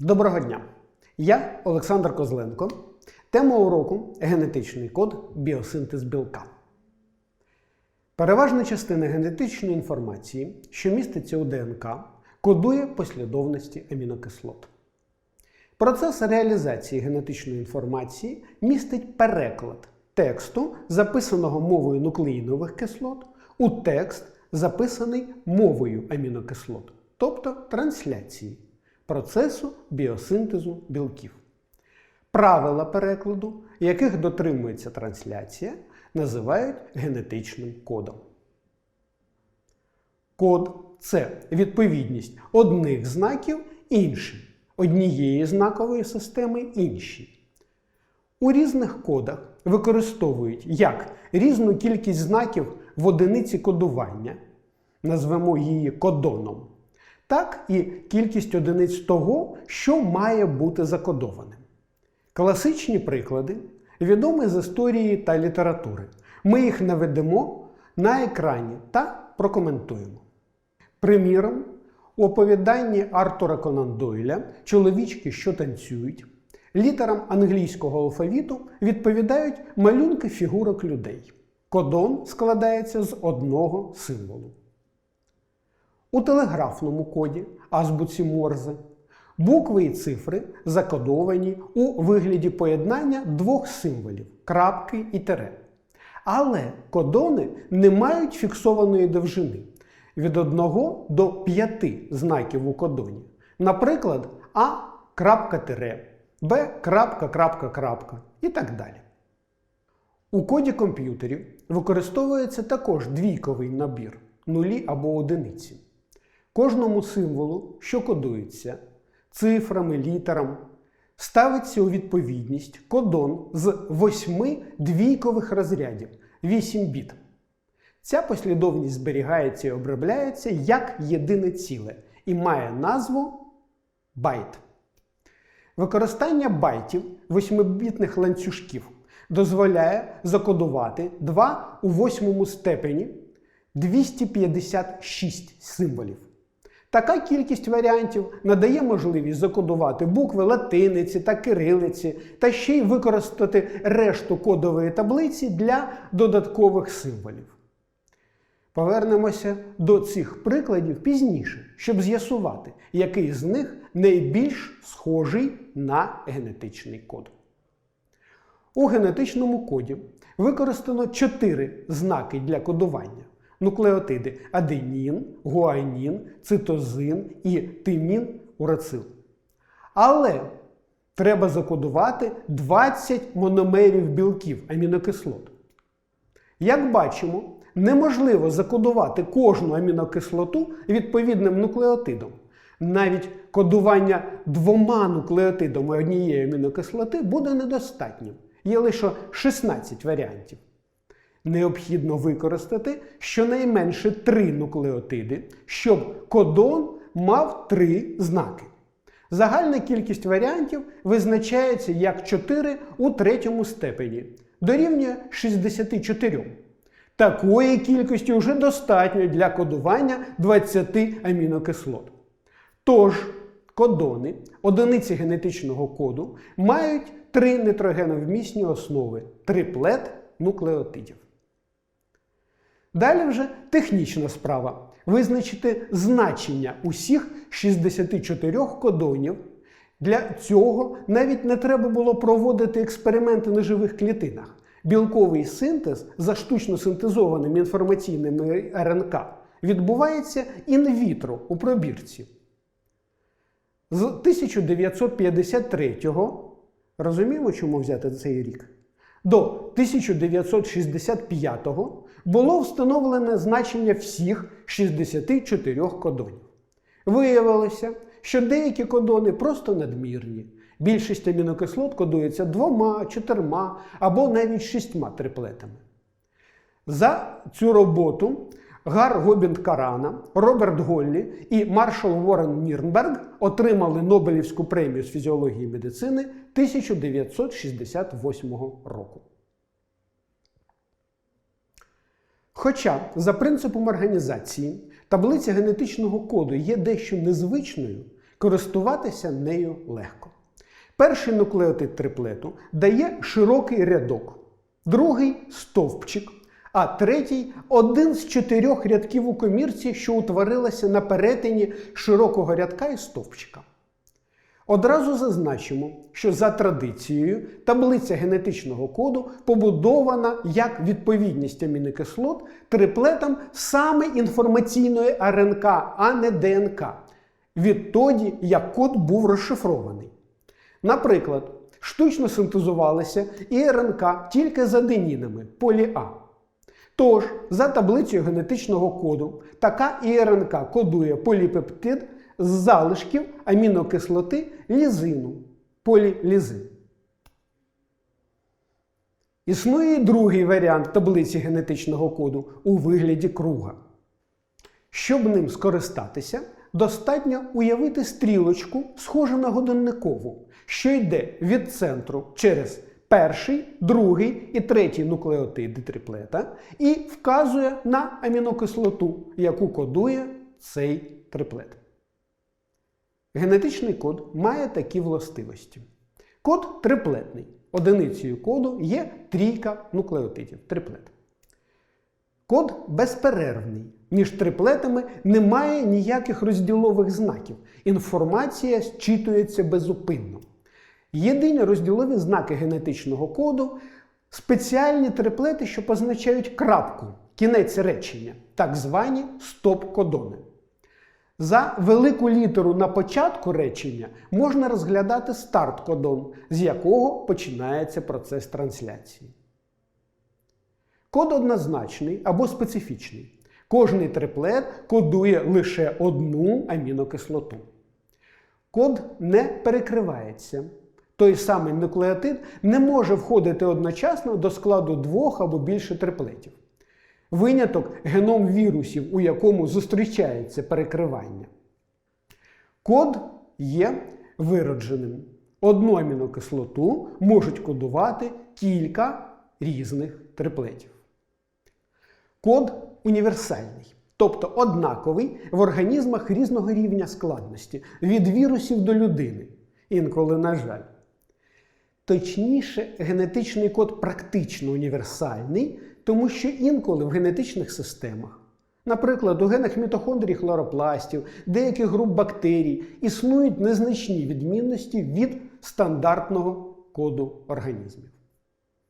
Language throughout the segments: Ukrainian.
Доброго дня! Я Олександр Козленко. Тема уроку генетичний код біосинтез білка. Переважна частина генетичної інформації, що міститься у ДНК, кодує послідовності амінокислот. Процес реалізації генетичної інформації містить переклад тексту, записаного мовою нуклеїнових кислот, у текст, записаний мовою амінокислот, тобто трансляції процесу біосинтезу білків. Правила перекладу, яких дотримується трансляція, називають генетичним кодом. Код це відповідність одних знаків іншим, однієї знакової системи іншій. У різних кодах використовують як різну кількість знаків в одиниці кодування, назвемо її кодоном, так і кількість одиниць того, що має бути закодованим. Класичні приклади відомі з історії та літератури. Ми їх наведемо на екрані та прокоментуємо. Приміром, у оповіданні Артура Конан Дойля Чоловічки, що танцюють, літерам англійського алфавіту відповідають малюнки фігурок людей. Кодон складається з одного символу. У телеграфному коді азбуці Морзе букви і цифри закодовані у вигляді поєднання двох символів крапки і тире. Але кодони не мають фіксованої довжини від 1 до 5 знаків у кодоні. Наприклад, А крапка тире, Б крапка крапка крапка і так далі. У коді комп'ютерів використовується також двійковий набір нулі або одиниці. Кожному символу, що кодується цифрами, літерам, ставиться у відповідність кодон з восьми двійкових розрядів 8 біт. Ця послідовність зберігається і обробляється як єдине ціле і має назву байт. Використання байтів восьмибітних ланцюжків дозволяє закодувати 2 у восьмому степені 256 символів. Така кількість варіантів надає можливість закодувати букви латиниці та кирилиці, та ще й використати решту кодової таблиці для додаткових символів. Повернемося до цих прикладів пізніше, щоб з'ясувати, який з них найбільш схожий на генетичний код. У генетичному коді використано чотири знаки для кодування нуклеотиди аденін, гуанін, цитозин і тимін урацил. Але треба закодувати 20 мономерів білків амінокислот. Як бачимо, неможливо закодувати кожну амінокислоту відповідним нуклеотидом. Навіть кодування двома нуклеотидами однієї амінокислоти буде недостатнім. Є лише 16 варіантів. Необхідно використати щонайменше 3 нуклеотиди, щоб кодон мав 3 знаки. Загальна кількість варіантів визначається як 4 у третьому степені, дорівнює 64. Такої кількості вже достатньо для кодування 20 амінокислот. Тож, кодони, одиниці генетичного коду, мають три нитрогеновмісні основи триплет нуклеотидів. Далі вже технічна справа. Визначити значення усіх 64 кодонів. Для цього навіть не треба було проводити експерименти на живих клітинах. Білковий синтез за штучно синтезованими інформаційними РНК відбувається інвітро у пробірці. З 1953-го, розуміємо, чому взяти цей рік? До 1965-го було встановлене значення всіх 64 кодонів. Виявилося, що деякі кодони просто надмірні. Більшість амінокислот кодується двома, чотирма або навіть шістьма триплетами. За цю роботу Гар Гобінд Карана, Роберт Голлі і Маршал Уоррен Нірнберг отримали Нобелівську премію з фізіології медицини 1968 року. Хоча за принципом організації таблиця генетичного коду є дещо незвичною, Користуватися нею легко. Перший нуклеотид триплету дає широкий рядок, другий стовпчик, а третій один з чотирьох рядків у комірці, що утворилася на перетині широкого рядка і стовпчика. Одразу зазначимо, що за традицією таблиця генетичного коду побудована як відповідність амінокислот триплетам саме інформаційної РНК, а не ДНК, відтоді як код був розшифрований. Наприклад, штучно синтезувалися і РНК тільки з аденінами полі А. Тож, за таблицею генетичного коду, така ІРНК кодує поліпептид з залишків амінокислоти лізину полілізин. Існує і другий варіант таблиці генетичного коду у вигляді круга. Щоб ним скористатися, достатньо уявити стрілочку, схожу на годинникову, що йде від центру через перший, другий і третій нуклеотиди триплета і вказує на амінокислоту, яку кодує цей триплет. Генетичний код має такі властивості. Код триплетний. Одиницею коду є трійка нуклеотидів триплет. Код безперервний. Між триплетами немає ніяких розділових знаків. Інформація зчитується безупинно. Єдині розділові знаки генетичного коду спеціальні триплети, що позначають крапку, кінець речення, так звані стоп-кодони. За велику літеру на початку речення можна розглядати старт-кодон, з якого починається процес трансляції. Код однозначний або специфічний. Кожний триплет кодує лише одну амінокислоту. Код не перекривається. Той самий нуклеотид не може входити одночасно до складу двох або більше триплетів. Виняток геном вірусів, у якому зустрічається перекривання. Код є виродженим. Одну амінокислоту можуть кодувати кілька різних триплетів. Код універсальний, тобто однаковий в організмах різного рівня складності, від вірусів до людини. Інколи, на жаль. Точніше, генетичний код практично універсальний, тому що інколи в генетичних системах, наприклад, у генах мітохондрій хлоропластів, деяких груп бактерій, існують незначні відмінності від стандартного коду організмів.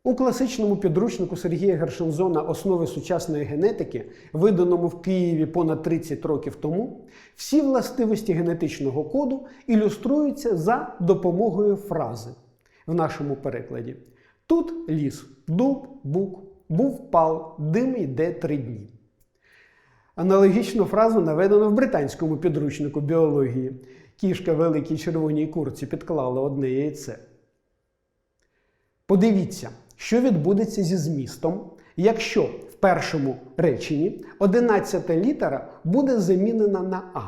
У класичному підручнику Сергія Гершензона Основи сучасної генетики, виданому в Києві понад 30 років тому, всі властивості генетичного коду ілюструються за допомогою фрази в нашому перекладі. Тут ліс, дуб, бук, був пал, дим йде три дні. Аналогічну фразу наведено в британському підручнику біології. Кішка великій червоній курці підклала одне яйце. Подивіться, що відбудеться зі змістом, якщо в першому реченні 11 літера буде замінена на А.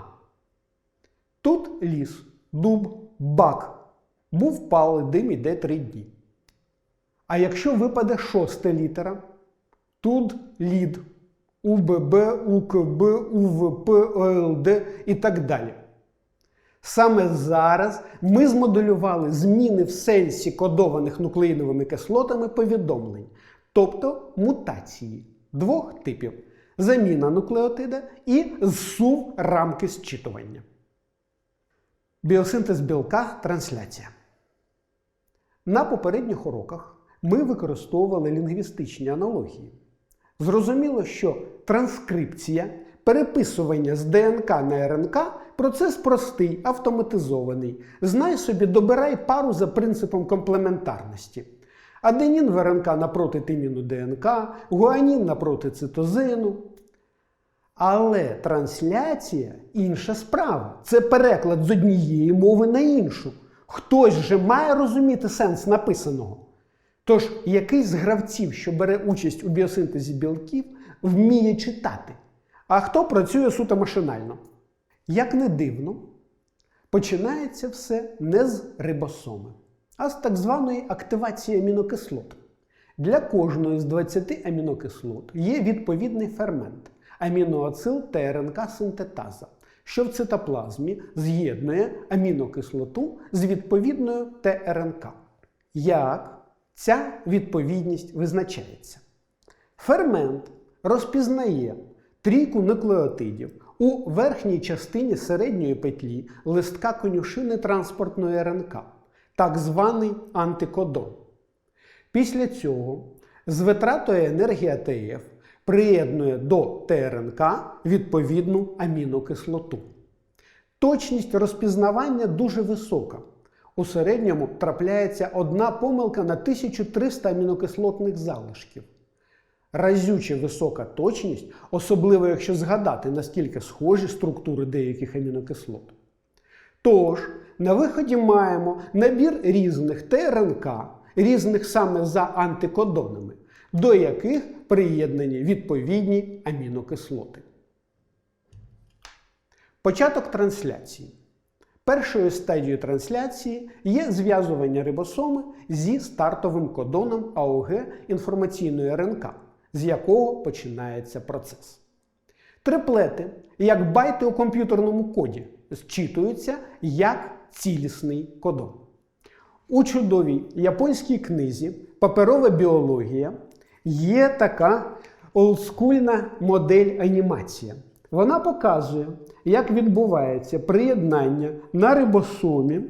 Тут ліс, дуб, бак. Був пали, дим іде три дні. А якщо випаде шоста літера, тут лід, УББ, УКБ, УВП, ОЛД і так далі. Саме зараз ми змоделювали зміни в сенсі кодованих нуклеїновими кислотами повідомлень, тобто мутації двох типів: заміна нуклеотида і зсув рамки зчитування. Біосинтез білка трансляція. На попередніх уроках ми використовували лінгвістичні аналогії. Зрозуміло, що транскрипція, переписування з ДНК на РНК процес простий, автоматизований. Знай собі, добирай пару за принципом комплементарності. Аденін в РНК напроти тиміну ДНК, гуанін напроти цитозину. Але трансляція інша справа. Це переклад з однієї мови на іншу. Хтось же має розуміти сенс написаного. Тож, який з гравців, що бере участь у біосинтезі білків, вміє читати, а хто працює суто машинально? Як не дивно, починається все не з рибосоми, а з так званої активації амінокислот. Для кожної з 20 амінокислот є відповідний фермент аміноацил ТРНК синтетаза, що в цитоплазмі з'єднує амінокислоту з відповідною ТРНК. Як ця відповідність визначається? Фермент розпізнає трійку нуклеотидів у верхній частині середньої петлі листка конюшини транспортної РНК, так званий антикодон. Після цього з витратою енергії АТФ приєднує до ТРНК відповідну амінокислоту. Точність розпізнавання дуже висока. У середньому трапляється одна помилка на 1300 амінокислотних залишків. Разюче висока точність, особливо якщо згадати, наскільки схожі структури деяких амінокислот. Тож, на виході маємо набір різних ТРНК, різних саме за антикодонами, до яких приєднані відповідні амінокислоти. Початок трансляції. Першою стадією трансляції є зв'язування рибосоми зі стартовим кодоном АОГ інформаційної РНК, з якого починається процес. Триплети, як байти у комп'ютерному коді, зчитуються як цілісний кодон. У чудовій японській книзі Паперова біологія є така олдскульна модель анімація. Вона показує, як відбувається приєднання на рибосомі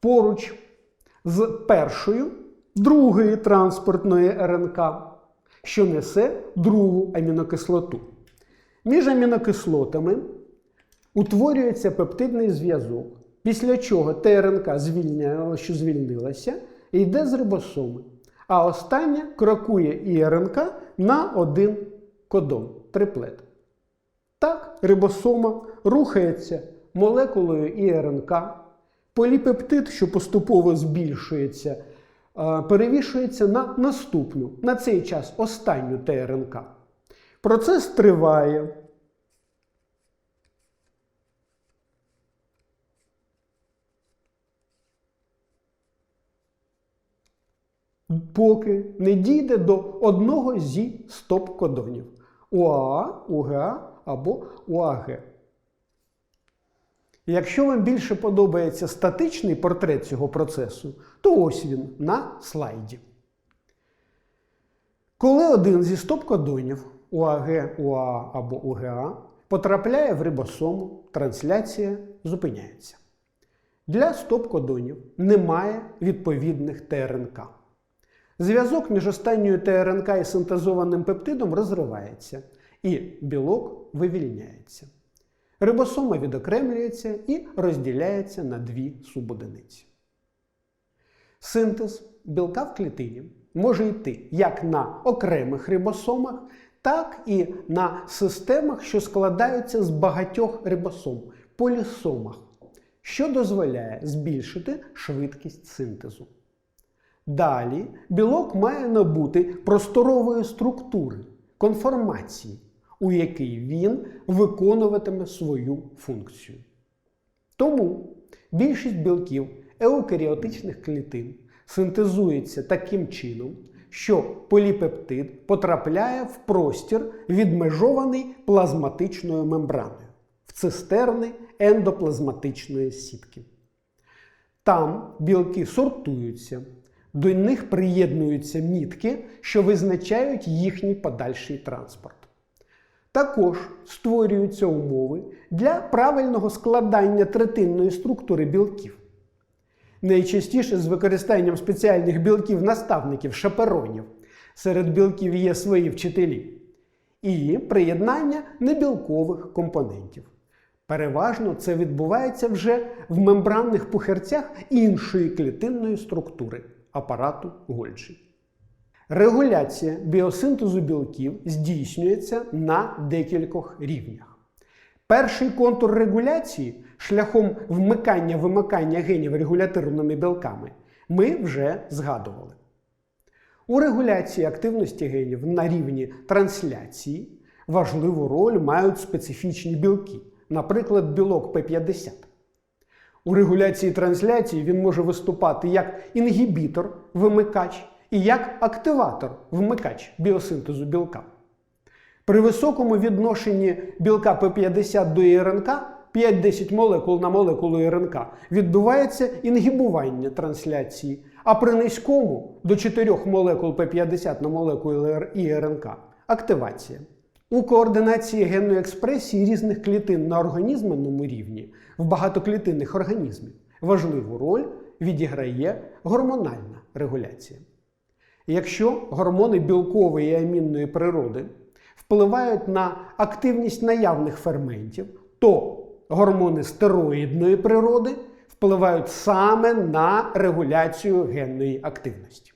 поруч з першою другої транспортної РНК, що несе другу амінокислоту. Між амінокислотами утворюється пептидний зв'язок, після чого ТРНК, звільняла, що звільнилася, йде з рибосоми. А остання крокує ІРНК на один кодон триплет. Так, рибосома рухається молекулою ІРНК, поліпептид, що поступово збільшується, е, перевішується на наступну, на цей час останню ТРНК. Процес триває. Поки не дійде до одного зі стоп-кодонів УАА, УГА або УАГ. Якщо вам більше подобається статичний портрет цього процесу, то ось він на слайді. Коли один зі стоп-кодонів УАГ, УАА або УГА потрапляє в рибосому, трансляція зупиняється. Для стоп-кодонів немає відповідних ТРНК. Зв'язок між останньою ТРНК і синтезованим пептидом розривається, і білок вивільняється. Рибосома відокремлюється і розділяється на дві субодиниці. Синтез білка в клітині може йти як на окремих рибосомах, так і на системах, що складаються з багатьох рибосом полісомах, що дозволяє збільшити швидкість синтезу. Далі білок має набути просторової структури, конформації, у якій він виконуватиме свою функцію. Тому більшість білків еукаріотичних клітин синтезується таким чином, що поліпептид потрапляє в простір, відмежований плазматичною мембраною, в цистерни ендоплазматичної сітки. Там білки сортуються. До них приєднуються мітки, що визначають їхній подальший транспорт. Також створюються умови для правильного складання третинної структури білків. Найчастіше з використанням спеціальних білків-наставників шаперонів. Серед білків є свої вчителі. І приєднання небілкових компонентів. Переважно це відбувається вже в мембранних пухирцях іншої клітинної структури апарату Гольджі. Регуляція біосинтезу білків здійснюється на декількох рівнях. Перший контур регуляції шляхом вмикання-вимикання генів регуляторними білками ми вже згадували. У регуляції активності генів на рівні трансляції важливу роль мають специфічні білки, наприклад, білок П50. У регуляції трансляції він може виступати як інгібітор, вимикач і як активатор, вмикач біосинтезу білка. При високому відношенні білка P50 до ІРНК 5-10 молекул на молекулу РНК відбувається інгібування трансляції, а при низькому до 4 молекул P50 на молекулу ІРНК активація. У координації генної експресії різних клітин на організменному рівні в багатоклітинних організмів важливу роль відіграє гормональна регуляція. Якщо гормони білкової і амінної природи впливають на активність наявних ферментів, то гормони стероїдної природи впливають саме на регуляцію генної активності.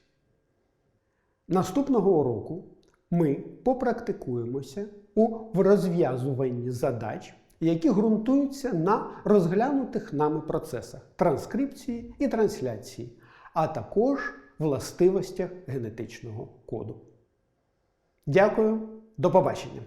Наступного уроку ми попрактикуємося у розв'язуванні задач, які ґрунтуються на розглянутих нами процесах транскрипції і трансляції, а також властивостях генетичного коду. Дякую, до побачення!